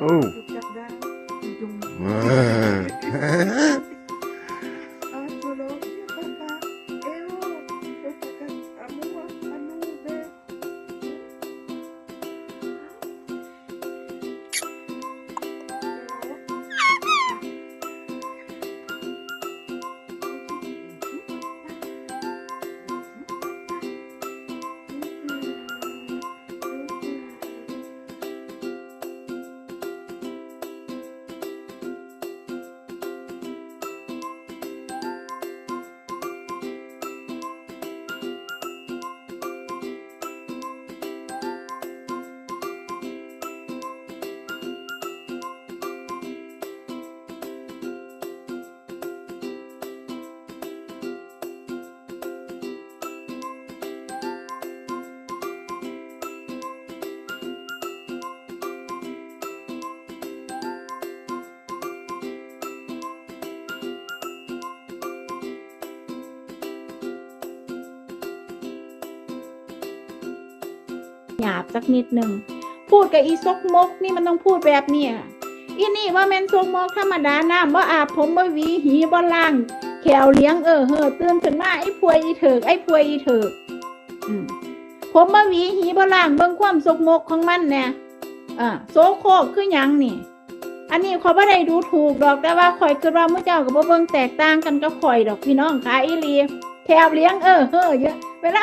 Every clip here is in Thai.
โอ้ หยาบสักนิดหนึ่งพูดกับอีซกมกนี่มันต้องพูดแบบเนี้อีนี่ว่าแมนซกมกธรรมดาน้ำว่าอาบผมบ่วีหีบ่ล่างแขวเลี้ยงเออเฮอตื่นขึ้นมาไอ้พวยอีเถิกไอ้พวยอีเถิกผมบ่วีหีบ่ล่างเบิ่งความซกมกของมันเนี่ยอ่าโซโคกคือยังนี่อันนี้ขอยบ่ได้ดูถูกดอกแต่ว่าข่อยคิดว่ามื้อเจ้าก็บ่เบิ่งแตกต่างกันกับข่อยดอกพี่น้องค่ะอีลีแถวเลี้ยงเออเฮ้อเยอะเวลา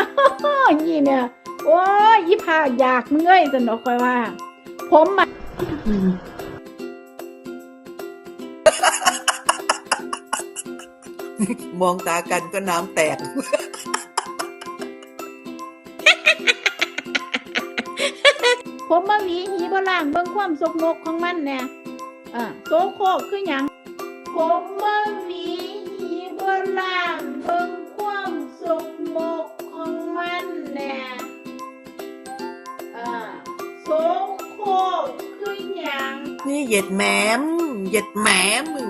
นี่เนี่ย โอ้ยยี่ผาอยากมึงเอ้ยสนอกคอยว่า ผมมา มองตากันก็น้ำแตก ผมมาหวีหีบ่ล่างเบิ่งความสกมกของมันเนี่ยอ่าโซโครกคือหยังผมมาหวีหีบ่ล่าง นี่เหย็ดแหมมเหย็ดแหมมึง